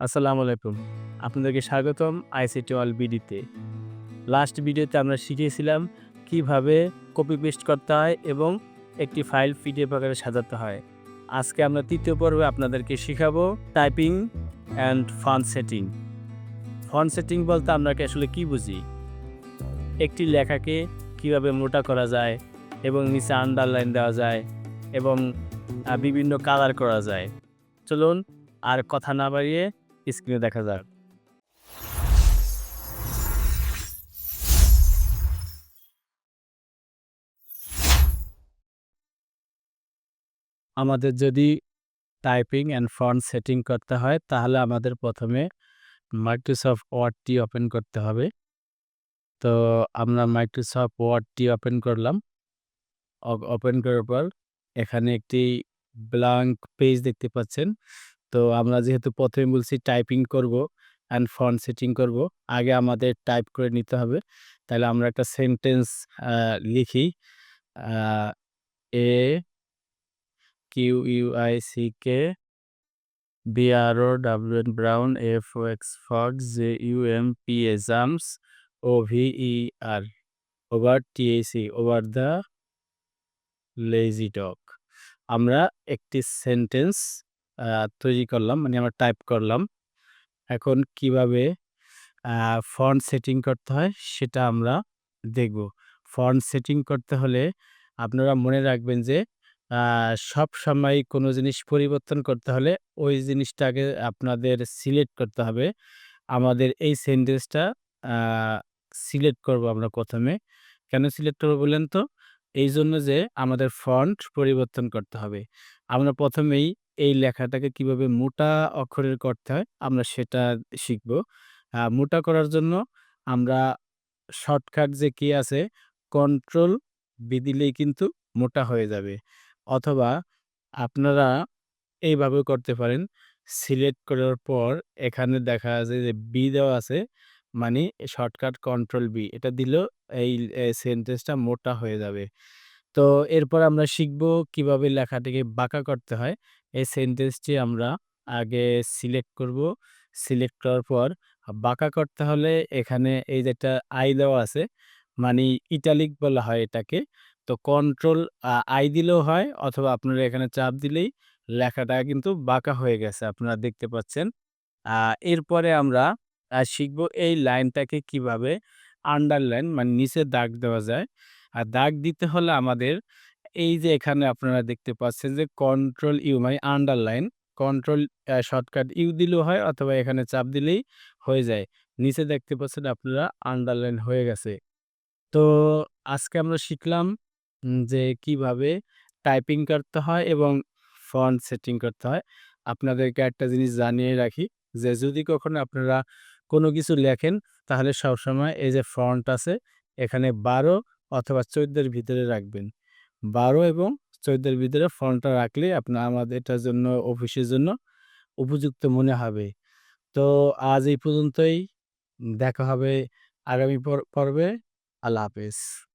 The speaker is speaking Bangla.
আসসালামু আলাইকুম। আপনাদেরকে স্বাগতম আইসিটি অল বিডিতে। লাস্ট ভিডিওতে আমরা শিখিয়েছিলাম কীভাবে কপি পেস্ট করতে হয় এবং একটি ফাইল পিডিএফ আকারে সাজাতে হয়। আজকে আমরা তৃতীয় পর্বে আপনাদেরকে শেখাবো typing and font setting. Font setting বলতে আমরা আসলে কি বুঝি? একটি লেখাকে কীভাবে মোটা করা যায় এবং নিচে আন্ডারলাইন দেওয়া যায় এবং বিভিন্ন কালার করা যায়। চলুন আর কথা না বাড়িয়ে স্ক্রিনে দেখা যাক। আমাদের যদি টাইপিং অ্যান্ড ফন্ট সেটিং করতে হয়, তাহলে আমাদের প্রথমে মাইক্রোসফট ওয়ার্ডটি ওপেন করতে হবে। তো আমরা মাইক্রোসফট ওয়ার্ডটি ওপেন করলাম। ওপেন করার পর এখানে একটি ব্ল্যাঙ্ক পেজ দেখতে পাচ্ছেন। তো আমরা যেহেতু প্রথমে বলছি টাইপিং করব অ্যান্ড ফন্ট সেটিং করব, আগে আমাদের টাইপ করে নিতে হবে। তাহলে আমরা একটা সেন্টেন্স লিখি a Q U I C K B R O W N brown F O X fox J U M P A jumps O V E R over T A C over the lazy dog আমরা একটি সেন্টেন্স তৈরি করলাম মানে আমরা টাইপ করলাম। এখন কীভাবে ফন্ট সেটিং করতে হয় সেটা আমরা দেখব। ফন্ট সেটিং করতে হলে আপনারা মনে রাখবেন যে সব সময় কোনো জিনিস পরিবর্তন করতে হলে ওই জিনিসটাকে আপনাদের সিলেক্ট করতে হবে। আমাদের এই সেন্টেন্সটা সিলেক্ট করব আমরা প্রথমে। কেন সিলেক্ট করব বললেন তো? এই জন্য যে আমাদের ফন্ট পরিবর্তন করতে হবে। আমরা প্রথমেই এই লেখাটাকে কীভাবে মোটা অক্ষরের করতে হয়, আমরা সেটা শিখব। মোটা করার জন্য আমরা শর্টকাট যে কি আছে, কন্ট্রোল বি দিলেই কিন্তু মোটা হয়ে যাবে। অথবা আপনারা এইভাবে করতে পারেন, সিলেক্ট করার পর এখানে দেখা আছে যে বি দেওয়া আছে মানে শর্টকাট কন্ট্রোল বি, এটা দিলেও এই সেন্টেন্সটা মোটা হয়ে যাবে। তো এরপর আমরা শিখব কীভাবে লেখাটিকে বাঁকা করতে হয় এই সেন্টেন্সটি আমরা আগে সিলেক্ট করব। সিলেক্ট করার পর বাঁকা করতে হলে এখানে এই যে একটা আই দেওয়া আছে মানে ইটালিক বলা হয় এটাকে, তো কন্ট্রোল আই দিলেও হয় অথবা আপনারা এখানে চাপ দিলেই লেখাটা কিন্তু বাঁকা হয়ে গেছে, আপনারা দেখতে পাচ্ছেন। এরপরে আমরা শিখব এই লাইনটাকে কীভাবে আন্ডারলাইন মানে নিচে দাগ দেওয়া যায়। আর দাগ দিতে হলে আমাদের এই যে এখানে আপনারা দেখতে পাচ্ছেন যে কন্ট্রোল ইউ মানে আন্ডারলাইন কন্ট্রোল শর্টকাট ইউ দিলেও হয় অথবা এখানে চাপ দিলেই হয়ে যায়। নিচে দেখতে পাচ্ছেন আপনারা আন্ডারলাইন হয়ে গেছে। তো আজকে আমরা শিখলাম যে কীভাবে টাইপিং করতে হয় এবং ফন্ট সেটিং করতে হয়। আপনাদেরকে একটা জিনিস জানিয়ে রাখি যে যদি কখনো আপনারা কোনো কিছু লেখেন তাহলে সবসময় এই যে ফন্ট আছে এখানে বারো অথবা চোদ্দের ভিতরে রাখবেন। বারো এবং চোদ্দের ভিতরে ফর্মটা রাখলে আপনার আমাদের এটার জন্য অফিসের জন্য উপযুক্ত মনে হবে। তো আজ এই পর্যন্তই। দেখা হবে আগামী পর্বে। আল্লাহ হাফেজ।